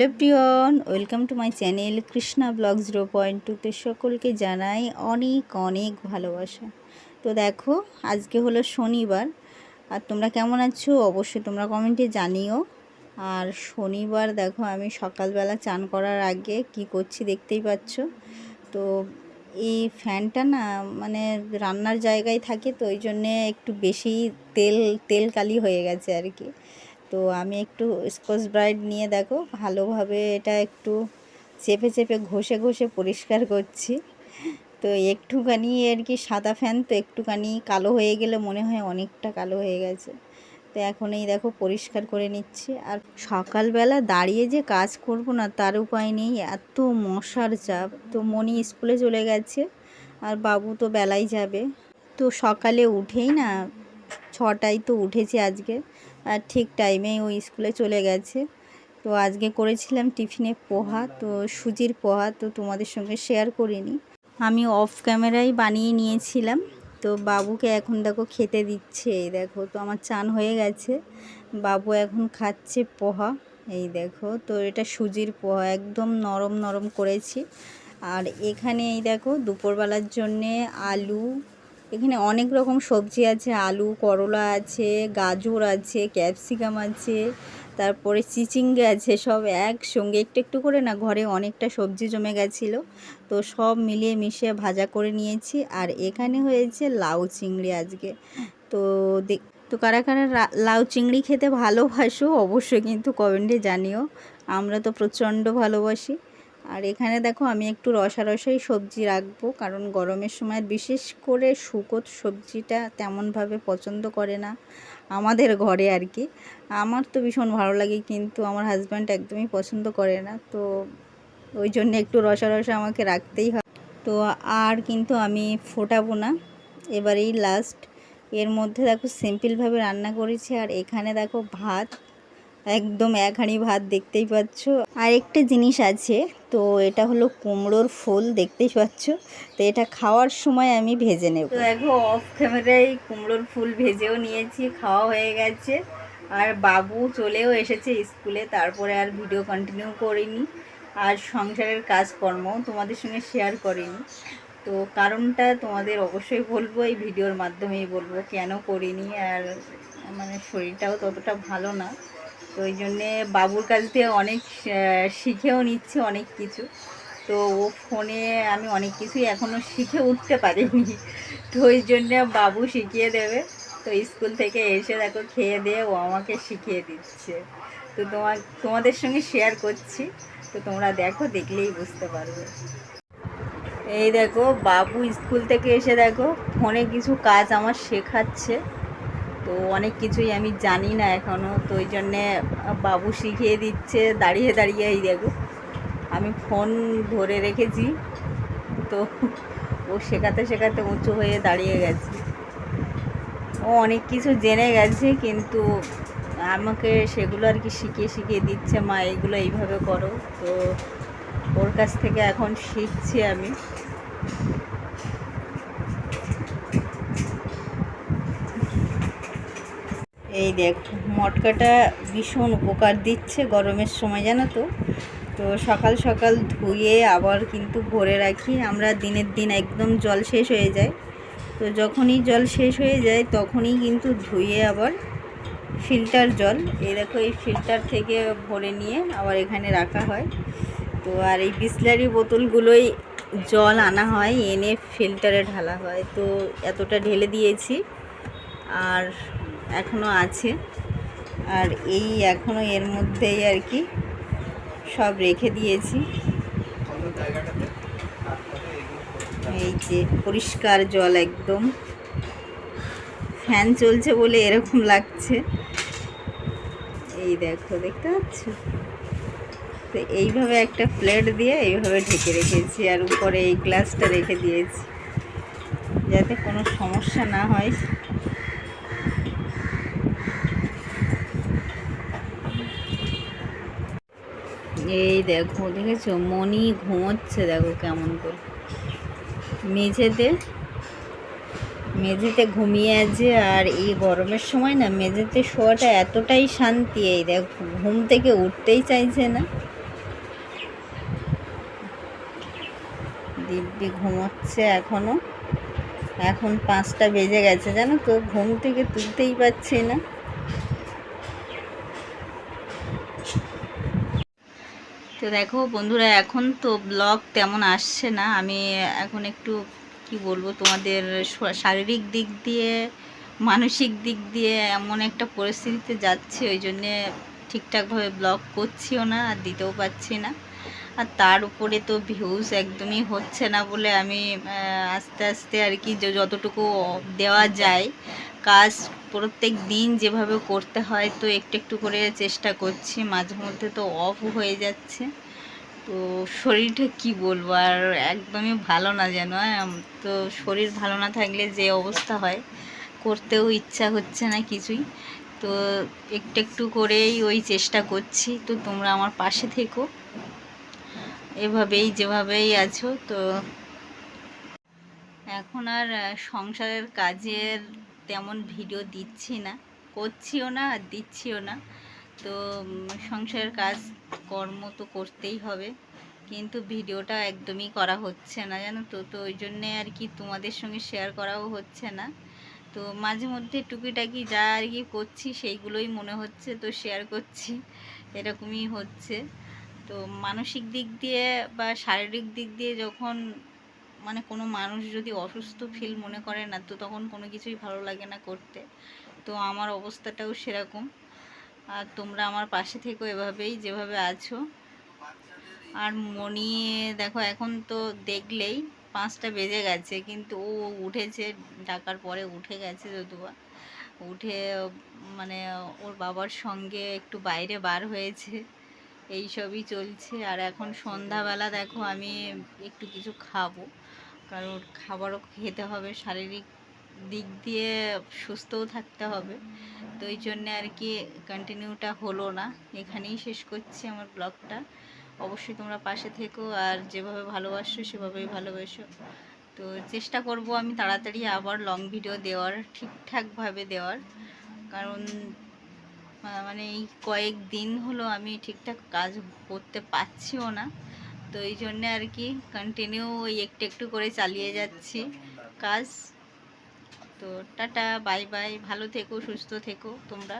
Hello প্রিয়ন, welcome to my channel Krishna blog zero point টুতে সকলকে জানাই অনেক অনেক ভালোবাসা। তো দেখো, আজকে হলো শনিবার, আর তোমরা কেমন আছো? অবশ্যই তোমরা কমেন্টে জানিও। আর শনিবার দেখো, আমি সকালবেলা চান করার আগে কি করছি দেখতেই পাচ্ছ। তো এই ফ্যানটা না মানে রান্নার জায়গায় থাকে, তো ওই জন্যে একটু বেশি তেল তেল কালি হয়ে গেছে আর কি। তো আমি একটু স্কচ ব্রাইট নিয়ে দেখো, ভালোভাবে এটা একটু চেপে চেপে ঘষে ঘষে পরিষ্কার করছি। তো একটুখানি আর কি সাদা ফ্যান, তো একটুখানি কালো হয়ে গেলে মনে হয় অনেকটা কালো হয়ে গেছে। তো এখন এই দেখো পরিষ্কার করে নিচ্ছি। আর সকালবেলা দাঁড়িয়ে যে কাজ করব না, তার উপায় নেই, এত মশার চাপ। তো মনি স্কুলে চলে গেছে, আর বাবু তো বেলায় যাবে। তো সকালে উঠেই না, ছটায় তো উঠেছি আজকে আর ঠিক টাইমেই ও স্কুলে চলে গেছে। তো আজকে করেছিলাম টিফিনে পোহা, তো সুজির পোহা তো তোমাদের সঙ্গে শেয়ার করিনি। আমি অফ ক্যামেরায় বানিয়ে নিয়েছিলাম, তো বাবুকে এখন দেখো খেতে দিচ্ছে, এই দেখো তো আমার চান হয়ে গেছে। বাবু এখন খাচ্ছে পোহা, এই দেখো তো এটা সুজির পোহা, একদম নরম নরম করেছি। আর এখানে এই দেখো দুপুরবেলার জন্যে আলু এখানে অনেক রকম সবজি আছে, আলু, করলা আছে, গাজর আছে, ক্যাপসিকাম আছে, তারপরে চিচিঙ্গে আছে, সব একসঙ্গে। একটু একটু করে না, ঘরে অনেকটা সবজি জমে গেছিল। তো সব মিলিয়ে মিশিয়ে ভাজা করে নিয়েছি। আর এখানে হয়েছে লাউ চিংড়ি আজকে। তো দেখ তো কারা কারা লাউ চিংড়ি খেতে ভালোবাসো অবশ্যই কিন্তু কমেন্টে জানিও। আমরা তো প্রচণ্ড ভালোবাসি। আর এখানে দেখো আমি একটু রসা রসাই সবজি রাখব, কারণ গরমের সময় বিশেষ করে শুকোত সবজিটা তেমনভাবে পছন্দ করে না আমাদের ঘরে আর কি। আমার তো ভীষণ ভালো লাগে, কিন্তু আমার হাজব্যান্ড একদমই পছন্দ করে না, তো ওই জন্য একটু রসা রসা আমাকে রাখতেই হয়। তো আর কিন্তু আমি ফোটাবো না, এবারেই লাস্ট এর মধ্যে দেখো সিম্পলভাবে রান্না করেছি, আর এখানে দেখো ভাত, একদম এক হাঁড়ি ভাত দেখতেই পাচ্ছ। আর একটা জিনিস আছে তো এটা হলো কুমড়োর ফুল, দেখতেই পাচ্ছ। তো এটা খাওয়ার সময় আমি ভেজে নেব। তো দেখো অফ ক্যামেরায় কুমড়োর ফুল ভেজেও নিয়েছি, খাওয়া হয়ে গেছে। আর বাবু চলেও এসেছে স্কুলে, তারপরে আর ভিডিও কন্টিনিউ করিনি। আর সংসারের কাজকর্ম তোমাদের সঙ্গে শেয়ার করিনি। তো কারণটা তোমাদের অবশ্যই বলব, এই ভিডিওর মাধ্যমেই বলব, কেন করিনি? আর মানে শরীরটাও ততটা ভালো না। তো ওই জন্যে বাবুর কাছ থেকে অনেক শিখেও নিচ্ছে অনেক কিছু। তো ও ফোনে আমি অনেক কিছুই এখনও শিখে উঠতে পারিনি। তো ওই জন্যে বাবু শিখিয়ে দেবে। তো স্কুল থেকে এসে দেখো খেয়ে দিয়ে ও আমাকে শিখিয়ে দিচ্ছে। তো তোমার তোমাদের সঙ্গে শেয়ার করছি। তো তোমরা দেখো, দেখলেই বুঝতে পারবে। এই দেখো, বাবু স্কুল থেকে এসে দেখো, ফোনে কিছু কাজ আমার শেখাচ্ছে। তো অনেক কিছুই আমি জানি না এখনও তো ওই জন্যে বাবু শিখিয়ে দিচ্ছে দাঁড়িয়ে দাঁড়িয়ে, এই দেখো। আমি ফোন ধরে রেখেছি, তো ও শেখাতে শেখাতে উঁচু হয়ে দাঁড়িয়ে গেছে। ও অনেক কিছু জেনে গেছে, কিন্তু আমাকে সেগুলো আর কি শিখিয়ে শিখিয়ে দিচ্ছে, মা, এইগুলো এইভাবে করো। তো ওর কাছ থেকে এখন শিখছি আমি। এই দেখ, মটকাটা ভীষণ উপকার দিচ্ছে গরমের সময়, জানো তো। তো সকাল সকাল ধুয়ে আবার কিন্তু ভরে রাখি, আমরা দিনের দিন একদম জল শেষ হয়ে যায়। তো যখনই জল শেষ হয়ে যায়, তখনই কিন্তু ধুয়ে আবার ফিল্টার জল, এই দেখো এই ফিল্টার থেকে ভরে নিয়ে আবার এখানে রাখা হয়। তো আর এই বিসলারি বোতলগুলোই জল আনা হয়, এনে ফিল্টারে ঢালা হয়। তো এতটা ঢেলে দিয়েছি। আর এখনও আছে। আর এই এখনও এর মধ্যেই আর কি সব রেখে দিয়েছি। এই যে পরিষ্কার জল একদম। ফ্যান চলছে বলে এরকম লাগছে। এই দেখো, দেখতে পাচ্ছ? তো এইভাবে একটা প্লেট দিয়ে এইভাবে ঢেকে রেখেছি আর উপরে এই গ্লাসটা রেখে দিয়েছি। যাতে কোনো সমস্যা না হয়। এই দেখো, দেখেছ? মনি ঘুমোচ্ছে, দেখো কেমন করে। মেঝেতে মেঝেতে ঘুমিয়ে আছে আর এই গরমের সময় না, মেঝেতে শোয়াটা এতটাই শান্তি, এই দেখো, ঘুম থেকে উঠতেই চাইছে না। দিব্যি ঘুমোচ্ছে এখনও এখন পাঁচটা বেজে গেছে, জানো তো? ঘুম থেকে তুলতেই পারছি না। তো দেখো বন্ধুরা, এখন তো ব্লগ তেমন আসছে না। আমি এখন একটু, কি বলব, তোমাদের শারীরিক দিক দিয়ে, মানসিক দিক দিয়ে এমন একটা পরিস্থিতিতে যাচ্ছে। ওই জন্যে ঠিকঠাকভাবে ব্লগ করছিও না, আর দিতেও পারছি না। আর তার উপরে তো ভিউজ একদমই হচ্ছে না বলে আমি আস্তে আস্তে আর কি যতটুকু দেওয়া যায় কাজ প্রত্যেক দিন যেভাবে করতে হয় তো একটু একটু করে চেষ্টা করছি। মাঝে মধ্যে তো অফ হয়ে যাচ্ছে। তো শরীরটা কি বলব? আর একদমই ভালো না যেন তো শরীর ভালো না থাকলে যে অবস্থা হয়, করতেও ইচ্ছা হচ্ছে না কিছুই। তো একটু একটু করেই ওই চেষ্টা করছি। তো তোমরা আমার পাশে থেকো। এভাবেই যেভাবেই আছো, তো এখন আর সংসারের কাজের তেমন ভিডিও দিচ্ছি না, করছিও না আর দিচ্ছিও না। তো সংসারের কাজ, কর্ম তো করতেই হবে। কিন্তু ভিডিওটা একদমই করা হচ্ছে না, জানো তো। তো ওই জন্যে আর কি তোমাদের সঙ্গে শেয়ার করাও হচ্ছে না। তো মাঝে মধ্যে টুকিটাকি যা আর কি করছি, সেইগুলোই মনে হচ্ছে, তো শেয়ার করছি। এরকমই হচ্ছে। তো মানসিক দিক দিয়ে বা শারীরিক দিক দিয়ে যখন মানে কোনো মানুষ যদি অসুস্থ ফিল মনে করে না, তো তখন কোনো কিছুই ভালো লাগে না করতে। তো আমার অবস্থাটাও সেরকম। আর তোমরা আমার পাশে থেকো এভাবেই, যেভাবে আছো। আর মনি দেখো এখন তো দেখলেই পাঁচটা বেজে গেছে, কিন্তু ও উঠেছে, ডাকার পরে উঠে গেছে যদুবা উঠে মানে ওর বাবার সঙ্গে একটু বাইরে বার হয়েছে, এই সবই চলছে। আর এখন সন্ধ্যাবেলা দেখো আমি একটু কিছু খাব। কারণ খাবারও খেতে হবে, শারীরিক দিক দিয়ে সুস্থও থাকতে হবে। তো এই জন্যে আর কি কন্টিনিউটা হলো না। এখানেই শেষ করছি আমার ব্লগটা। অবশ্যই তোমরা পাশে থেকো আর যেভাবে ভালোবাসো সেভাবেই ভালোবাসো। তো চেষ্টা করব আমি তাড়াতাড়ি আবার লং ভিডিও দেওয়ার, ঠিকঠাকভাবে দেওয়ার। কারণ মানে এই কয়েক দিন হলো আমি ঠিকঠাক কাজ করতে পারছিও না। তো এই জন্যে আর কি কন্টিনিউ ওই একটু একটু করে চালিয়ে যাচ্ছি কাজ। তো টাটা বাই বাই ভালো থেকো, সুস্থ থেকো তোমরা।